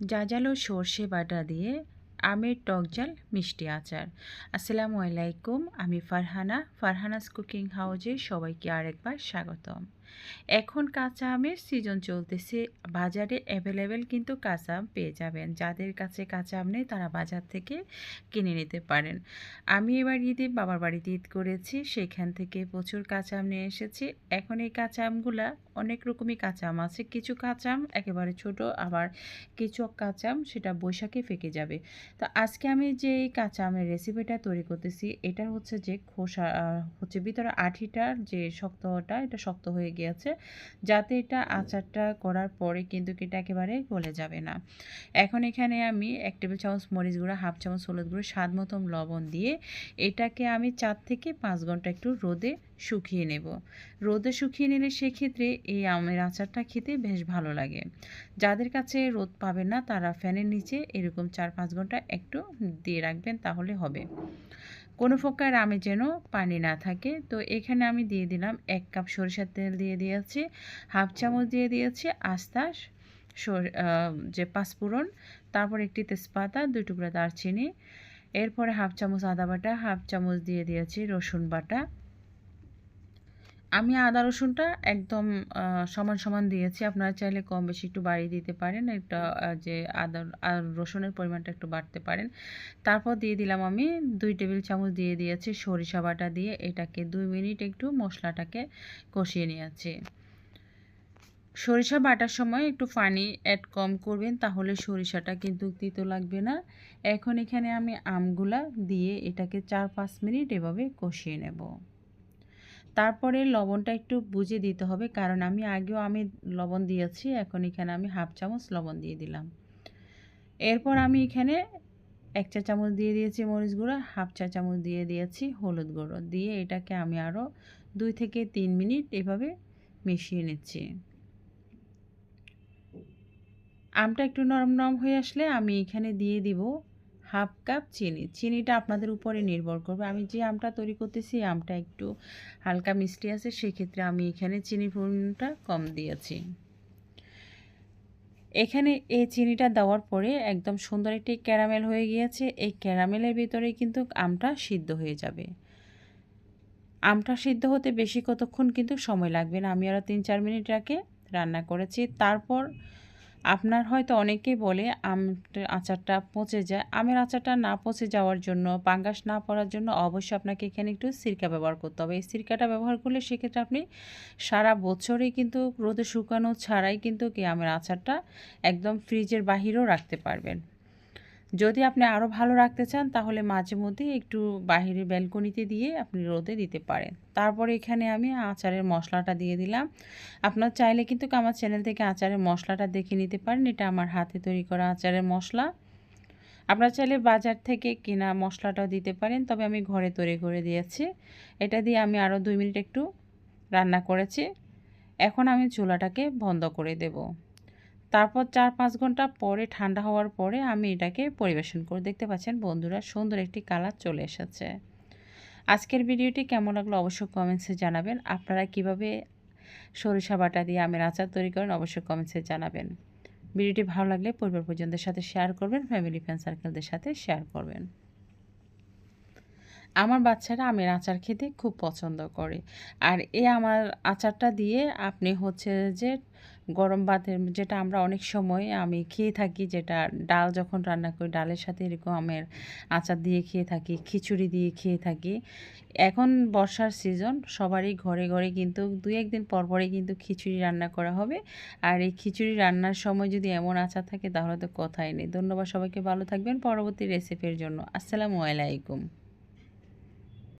জাজালো সর্ষে বাটা দিয়ে আমের টকজাল মিষ্টি আচার। আসসালামু আলাইকুম, আমি ফারহানা। ফারহানাস কুকিং হাউজে সবাইকে আরেকবার স্বাগতম। এখন কাঁচা আমের সিজন চলতেছে। বাজারে অ্যাভেলেবেল কিন্তু কাঁচা আম পেয়ে যাবেন। যাদের কাছে কাঁচা আম নেই, তারা বাজার থেকে কিনে নিতে পারেন। আমি এবার ঈদে, বাবার বাড়িতে ঈদ করেছি। সেখান থেকে প্রচুর কাঁচা আম নিয়ে এসেছি। এখন এই কাঁচা আমগুলা অনেক রকমই কাঁচা আম আছে। কিছু কাঁচা আম একেবারে ছোট, আবার কিছু কাঁচা আম সেটা বৈশাখে ফেকে যাবে। তো আজকে আমি যে এই কাঁচা আমের রেসিপিটা তৈরি করতেছি, এটা হচ্ছে যে খোসা হচ্ছে ভিতরে আঠিটার যে শক্তটা, এটা শক্ত হয়ে গিয়েছে। যাতে এটা আচারটা করার পরে কিন্তু এটা একেবারে গলে যাবে না। এখন এখানে আমি এক টেবিল চামচ মরিচ গুঁড়া, হাফ চামচ হলুদ গুঁড়ো, স্বাদ মতন লবণ দিয়ে এটাকে আমি চার থেকে পাঁচ ঘণ্টা একটু রোদে শুকিয়ে নেব। রোদে শুকিয়ে নিলে সেক্ষেত্রে এই আমের আচারটা খেতে বেশ ভালো লাগে। যাদের কাছে রোদ পাবে না, তারা ফ্যানের নিচে এরকম চার পাঁচ ঘণ্টা একটু দিয়ে রাখবেন, তাহলে হবে। কোনো প্রকার আমি যেন পানি না থাকে। তো এখানে আমি দিয়ে দিলাম এক কাপ সরিষার তেল দিয়ে দিয়েছি, হাফ চামচ দিয়ে দিয়েছি আস্তা যে পাঁচফোড়ন, তারপর একটি তেজপাতা, দুই টুকরা দারচিনি, এরপরে হাফ চামচ আদা বাটা, হাফ চামচ দিয়ে দিয়েছি রসুন বাটা। আমি আদা রসুনটা একদম সমান সমান দিয়েছি। আপনারা চাইলে কম বেশি একটু বাড়িয়ে দিতে পারেন। একটা যে আদা রসুনের পরিমাণটা একটু বাড়তে পারেন। তারপর দিয়ে দিলাম আমি দুই টেবিল চামচ দিয়ে দিয়েছি সরিষা বাটা দিয়ে। এটাকে দুই মিনিট একটু মশলাটাকে কষিয়ে নিয়েছি। সরিষা বাটার সময় একটু পানি অ্যাড কম করবেন, তাহলে সরিষাটা কিন্তু তিতো লাগবে না। এখন এখানে আমি আমগুলা দিয়ে এটাকে চার পাঁচ মিনিট এভাবে কষিয়ে নেব। তারপরে লবণটা একটু বুঝে দিতে হবে, কারণ আমি আগেও আমি লবণ দিয়েছি, এখন এখানে আমি হাফ চামচ লবণ দিয়ে দিলাম। এরপর আমি এখানে এক চা চামচ দিয়ে দিয়েছি মরিচ গুঁড়ো, হাফ চা চামচ দিয়ে দিয়েছি হলুদ গুঁড়ো, দিয়ে এটাকে আমি আরও দুই থেকে তিন মিনিট এভাবে মিশিয়ে নিচ্ছি। আমটা একটু নরম নরম হয়ে আসলে আমি এখানে দিয়ে দিব হাফ কাপ চিনি। চিনিটা আপনাদের উপরে নির্ভর করবে। আমি যে আমটা তৈরি করতেছি আমটা একটু হালকা মিষ্টি আছে, সেক্ষেত্রে আমি এখানে চিনি পরিমাণটা কম দিয়েছি। এখানে এই চিনিটা দেওয়ার পরে একদম সুন্দর একটি ক্যারামেল হয়ে গিয়েছে। এই ক্যারামেলের ভিতরে কিন্তু আমটা সিদ্ধ হয়ে যাবে। আমটা সিদ্ধ হতে বেশি কতক্ষণ কিন্তু সময় লাগবে না। আমি আরও তিন চার মিনিট আগে রান্না করেছি। তারপর আপনার হয়তো অনেকেই বলে আম আচারটা পচে যায়। আমের আচারটা না পচে যাওয়ার জন্য, পাঙ্গাস না পড়ার জন্য অবশ্যই আপনাকে এখানে একটু সিরকা ব্যবহার করতে হবে। এই সিরকাটা ব্যবহার করলে সেক্ষেত্রে আপনি সারা বছরই কিন্তু রোদে শুকানো ছাড়াই কিন্তু কি আমের আচারটা একদম ফ্রিজের বাহিরেও রাখতে পারবেন। যদি আপনি আরও ভালো রাখতে চান, তাহলে মাঝে মধ্যে একটু বাহিরে ব্যালকনিতে দিয়ে আপনি রোদে দিতে পারেন। তারপরে এখানে আমি আচারের মশলাটা দিয়ে দিলাম। আপনার চাইলে কিন্তু আমার চ্যানেল থেকে আচারের মশলাটা দেখে নিতে পারেন। এটা আমার হাতে তৈরি করা আচারের মশলা। আপনার চাইলে বাজার থেকে কেনা মশলাটাও দিতে পারেন, তবে আমি ঘরে তৈরি করে দিয়েছি। এটা দিয়ে আমি আরও দুই মিনিট একটু রান্না করেছি। এখন আমি চুলাটাকে বন্ধ করে দেবো। তারপর চার পাঁচ ঘণ্টা পরে ঠান্ডা হওয়ার পরে আমি এটাকে পরিবেশন করে দেখতে পাচ্ছেন, বন্ধুরা সুন্দর একটি কালার চলে এসেছে। আজকের ভিডিওটি কেমন লাগল অবশ্যই কমেন্টসে জানাবেন। আপনারা কীভাবে সরিষা বাটা দিয়ে আমের আচার তৈরি করেন অবশ্যই কমেন্টসে জানাবেন। ভিডিওটি ভালো লাগলে পরিবার পর্যন্তের সাথে শেয়ার করবেন ফ্যামিলি ফ্রেন্ড সার্কেলদের সাথে শেয়ার করবেন। আমার বাচ্চারা আমের আচার খেতে খুব পছন্দ করে। আর এই আমার আচারটা দিয়ে আপনি হচ্ছে যে গরম ভাতের যেটা আমরা অনেক সময় আমি খেয়ে থাকি, যেটা ডাল যখন রান্না করি, ডালের সাথে এরকম আমের আচার দিয়ে খেয়ে থাকি, খিচুড়ি দিয়ে খেয়ে থাকি। এখন বর্ষার সিজন সবারই ঘরে ঘরে কিন্তু দু একদিন পর পরে কিন্তু খিচুড়ি রান্না করা হবে। আর এই খিচুড়ি রান্নার সময় যদি এমন আচার থাকে, তাহলে তো কথাই নেই। ধন্যবাদ সবাইকে, ভালো থাকবেন। পরবর্তী রেসিপির জন্য। আসসালামু আলাইকুম।